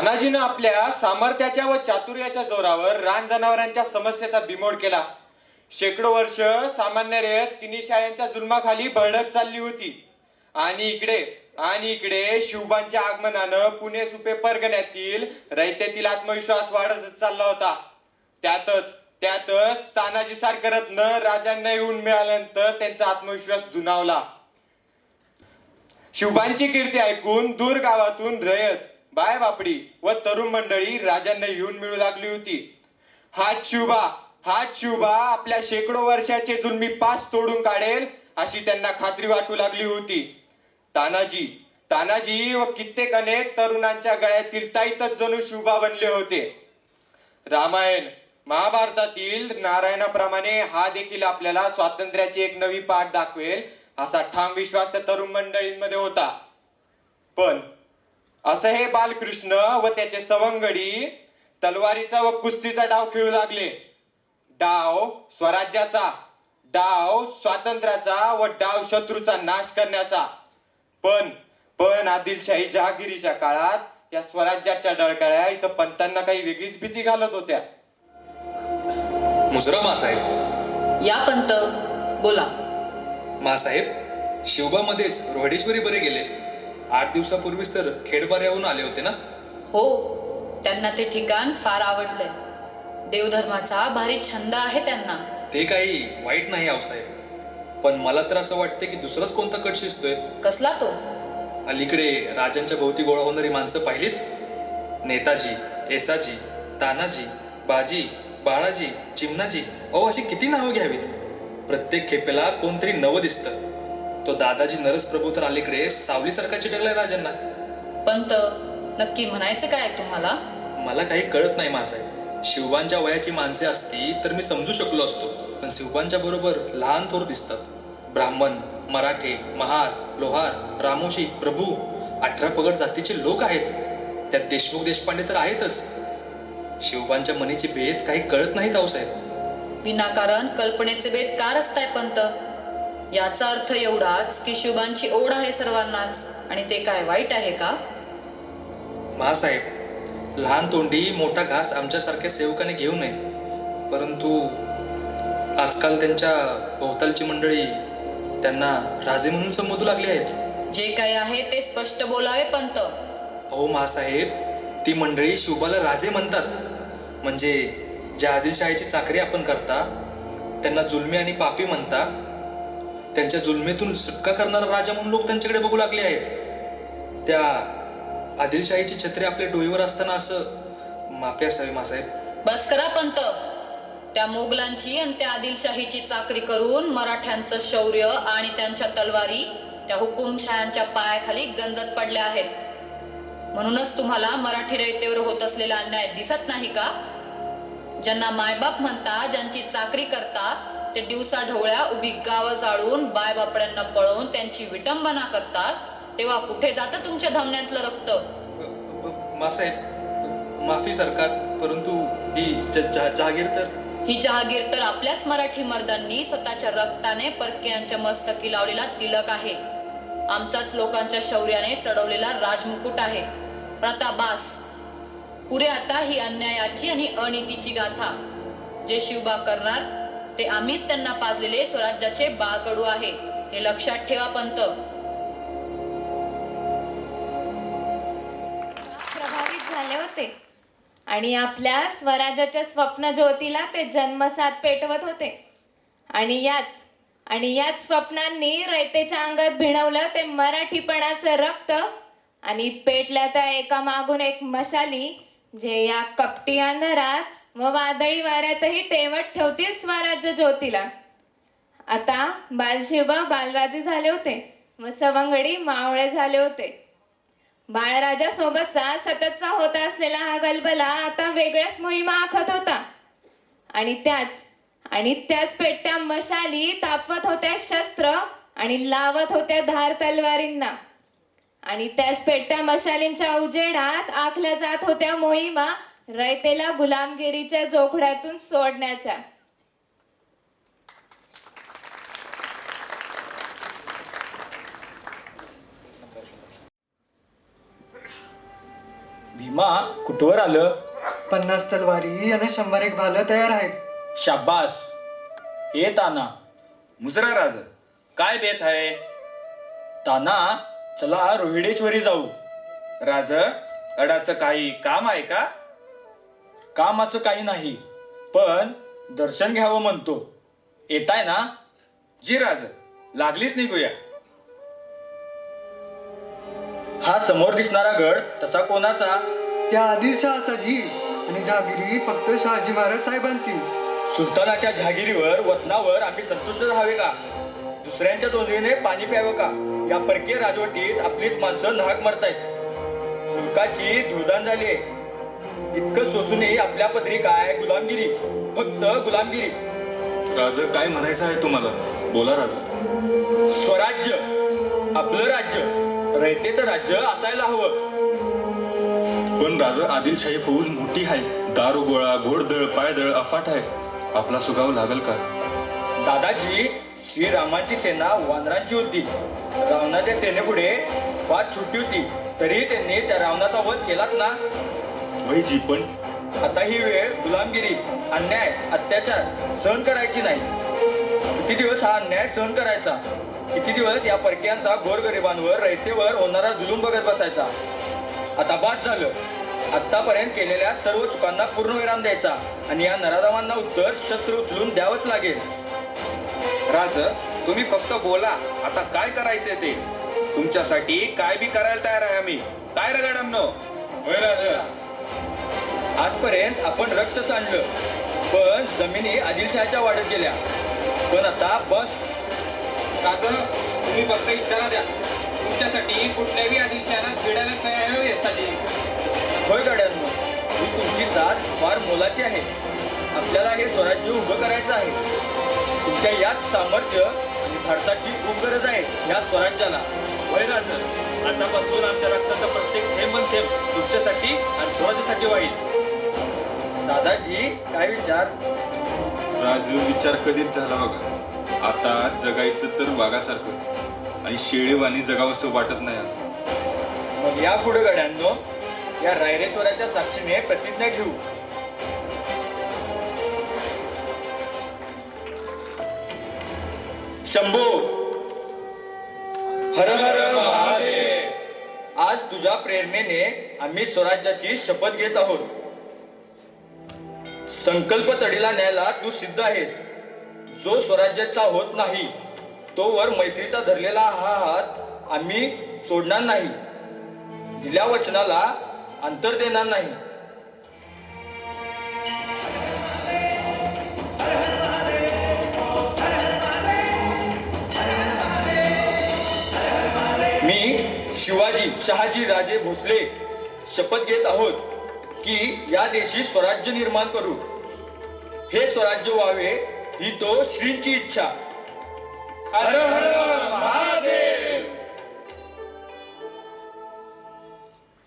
तानाजीनं आपल्या सामर्थ्याच्या व चातुर्याच्या जोरावर रान जनावरांच्या समस्येचा बिमोड केला. शेकडो वर्ष सामान्य रेयत तिन्ही शाळांच्या जुलमाखाली बळडत चालली होती. आणि इकडे आणि इकडे शिवबांच्या आगमनानं पुणे सुपे परगण्यातील रयतेतील आत्मविश्वास वाढतच चालला होता. त्यातच त्यातच तानाजी सारखं रत्न राजांना येऊन मिळाल्यानंतर त्यांचा आत्मविश्वास दुनावला शिवबांची कीर्ती ऐकून दूर गावातून रयत बाय बापडी व तरुण मंडळी राजांना येऊन मिळू लागली होती. हा शिवबा हा शिवबा आपल्या शेकडो वर्षाचे जुलमी पास तोडून काढेल अशी त्यांना खात्री वाटू लागली होती. तानाजी तानाजी व कित्येक अनेक तरुणांच्या गळ्यातील ताईतच जणू शिवबा बनले होते. रामायण महाभारतातील नारायणाप्रमाणे हा देखील आपल्याला स्वातंत्र्याची एक नवी पाठ दाखवेल असा ठाम विश्वास तरुण मंडळींमध्ये होता. पण असं हे बालकृष्ण व त्याचे सवंगडी तलवारीचा व कुस्तीचा डाव खेळू लागले. डाव स्वराज्याचा डाव स्वातंत्र्याचा व डाव शत्रूचा नाश करण्याचा. पण पण आदिलशाही जहागिरीच्या काळात या स्वराज्याच्या डळकाळ्या इथं पंतांना काही वेगळीच भीती घालत होत्या. मुजरा मासाहेब. या पंत बोला. मासाहेब शिवबामध्येच रोहडेश्वरी बरे गेले. आठ दिवसापूर्वीच तर खेडबाऱ्याहून आले होते ना? हो त्यांना ते ठिकाण फार आवडलंय. देवधर्माचा भारी छंद आहे त्यांना. ते काही वाईट नाही आऊसाहेब पण मला तर असं वाटतं की दुसराच कोणता कट शिजतोय. कसला तो? अलीकडे राजांच्या भोवती गोळा होणारी माणसं पाहिलीत? नेताजी येसाजी तानाजी बाजी बाळाजी चिमणाजी अहो अशी किती नावं घ्यावीत? प्रत्येक खेपेला कोणतरी नवं दिसतं. तो दादाजी नरस प्रभू तर अलीकडे सावलीसारखा चिटकलाय राजांना. पंत नक्की म्हणायचं काय आहे तुम्हाला? मला काही कळत नाही मासाहेब. शिवबांच्या वयाची माणसे असती तर मी समजू शकलो असतो. पण शिवबांच्या बरोबर लहान थोर दिसतात. ब्राह्मण मराठे महार लोहार रामोशी प्रभू अठरा पगड जातीचे लोक आहेत. त्यात देशमुख देशपांडे तर आहेतच. शिवबांच्या मनीचे भेद काही कळत नाहीत आऊसाहेब विनाकारण कल्पनेचे भेद का रचताय पंत याचा अर्थ एवढाच की शुभांची ओढ आहे सर्वांनाच. आणि ते काय वाईट आहे का? महासाहेब लहान तोंडी मोठा घास आमच्यासारख्या सेवकाने घेऊ नये. परंतु आजकाल त्यांच्या भोवतालची मंडळी त्यांना राजे म्हणून संबोधू लागली आहेत. जे काही आहे ते स्पष्ट बोलावे पंत. अहो महासाहेब ती मंडळी शिवबाला राजे म्हणतात. म्हणजे ज्या आदिलशाहीची चाकरी आपण करता त्यांना जुलमी आणि पापी म्हणता त्यांच्या जुलमेतून सुटका करणारा राजा म्हणून लोक त्यांच्याकडे बघू लागले आहेत. त्या आदिलशाहीची छत्री आपल्या डोईवर असताना असं माफी असावी मासाहेब बस करा पंत. त्या मोगलांची आणि त्या आदिलशाहीची चाकरी करून मराठ्यांचं शौर्य आणि त्यांच्या तलवारी त्या हुकुमशाहांच्या पायाखाली गंजत पडल्या आहेत. म्हणूनच तुम्हाला मराठी रयतेवर होत असलेला अन्याय दिसत नाही का? ज्यांना मायबाप म्हणता ज्यांची चाकरी करता ते दिवसा ढवळ्या उभी गावं जाळून बायबापड्यांना पळवून त्यांची विटंबना करतात. तेव्हा कुठे जातं तुमच्या धमन्यातलं रक्त? मासाहेब माफी सरकार परंतु ही जहागीर तर? ही जहागीर तर आपल्याच मराठी मर्दांनी स्वतःच्या रक्ताने परकीयांच्या मस्तकी लावलेला तिलक आहे. आमचाच लोकांच्या शौर्याने चढवलेला राजमुकुट आहे. पण आता बास पुरे आता ही अन्यायाची आणि अनितीची गाथा. जे शिवबा करणार ते आम्हीच त्यांना पाजलेले स्वराज्याचे बाळकडू आहे. हे लक्षात ठेवा पंत. प्रभावित झाले होते. आणि आपल्या स्वराज्याच्या स्वप्न ज्योतीला ते जन्मसात पेटवत होते. आणि याच आणि याच स्वप्नांनी रयतेच्या अंगात भिणवलं ते मराठीपणाचं रक्त आणि पेटल्या त्या एका मागून एक मशाली जे या कपटी अंधारात व वादळी वाऱ्यातही तेवट ठेवतील स्वराज्य ज्योतीला. आता बालशिवा बालराजे झाले होते. व सवंगडी मावळे झाले होते. बाळराजा सोबतचा सततचा होता असलेला हा गलबला आता वेगळ्याच मोहिमा आखत होता. आणि त्याच आणि त्याच पेटत्या मशाली तापवत होत्या शस्त्र आणि लावत होत्या धार तलवारींना. आणि त्याच पेटत्या मशालींच्या उजेडात आखल्या जात होत्या मोहिमा रयतेला गुलामगिरीच्या जोखड्यातून सोडण्याच्या. भीमा कुठवर आलं? पन्नास तलवारी आणि शंभर एक भालं तयार आहेत. शाबास. ये ताना. मुजरा राज काय बेत आहे? ताना चला रोहिडेश्वरी जाऊ. राज अडाचं काही काम आहे का? काम असं काही नाही पण दर्शन घ्यावं म्हणतो. येताय ना? जी राज लागलीच निघूया. हा समोर दिसणारा गड तसा कोणाचा? त्या आदिलशहाचा जी आणि जहागिरी फक्त शहाजी महाराज साहेबांची. सुलतानाच्या जहागिरीवर वतनावर आम्ही संतुष्ट राहावे का? दुसऱ्यांच्या जोंधळीने पाणी प्यावं का? या परकीय राजवटीत आपलीच माणसं नाहक मरतायत. मुलकाची धुळदाण झाली आहे इतकं सोसूनही आपल्या पदरी काय? गुलामगिरी. फक्त गुलामगिरी. राज काय म्हणायचं आहे तुम्हाला? बोला राजा. स्वराज्य. आपलं राज्य. रयतेचं राज्य असायला हवं. पण राजा आदिलशाही फौज मोठी आहे. दारू गोळा घोडदळ पायदळ अफाट आहे. आपला सुगाव लागल का? दादाजी श्रीरामाची सेना वानरांची होती. रावणाच्या सेनेपुढे फार छोटी होती. तरी त्यांनी त्या रावणाचा वध केलाच ना. वैजी पण आता ही वेळ गुलामगिरी अन्याय अत्याचार सहन करायची नाही. किती दिवस हा अन्याय सहन करायचा? किती दिवस या परक्यांचा गोरगरिबांवर रयतेवर होणारा जुलूम बघत बसायचा? आता बाद झालं. आतापर्यंत केलेल्या सर्व चुकांना पूर्णविराम द्यायचा आणि या नराधमांना उत्तर शस्त्र उचलून द्यावंच लागेल. राज तुम्ही फक्त बोला आता काय करायचंय ते? तुमच्यासाठी काय बी करायला तयार आहे आम्ही. काय रगाडांनो आजपर्यंत आपण रक्त सांडलं पण जमिनी आदिलशहाच्या वाढत गेल्या. पण आता बस. राजा तुम्ही फक्त इशारा द्या. तुमच्यासाठी कुठल्याही आदिलशहाला भिडायला तयार आहे हो साठी होय गाड्यांनो. ही तुमची साथ फार मोलाची आहे. आपल्याला हे स्वराज्य उभं करायचं आहे. तुमच्या याच सामर्थ्य आणि भारताची खूप गरज आहे या स्वराज्याला. वय राज आतापासून आमच्या रक्ताचा प्रत्येक थेंब थेंब तुमच्यासाठी आणि स्वराज्यासाठी वाईल दादाजी काय विचार? राज विचार कधीच झाला बघा. आता जगायचं तर वाघासारखं. आणि शेळीवाणी जगावंसं वाटत नाही आता. मग या पुढे गड्यांनो या रायरेश्वराच्या साक्षीने प्रतिज्ञा घेऊ. शंभो! हर हर महादेव! आज तुझ्या प्रेरणेने आम्ही स्वराज्याची शपथ घेत आहोत. संकल्प तडीला न्यायला तू सिद्ध आहेस. जो स्वराज्याचा होत नाही तो वर मैत्रीचा धरलेला हा हात आम्ही सोडणार नाही. दिल्या वचनाला अंतर देणार नाही. मी शिवाजी शहाजी राजे भोसले शपथ घेत आहोत की या देशी स्वराज्य निर्माण करू. हे स्वराज्य व्हावे ही तो श्रींची इच्छा. हर हर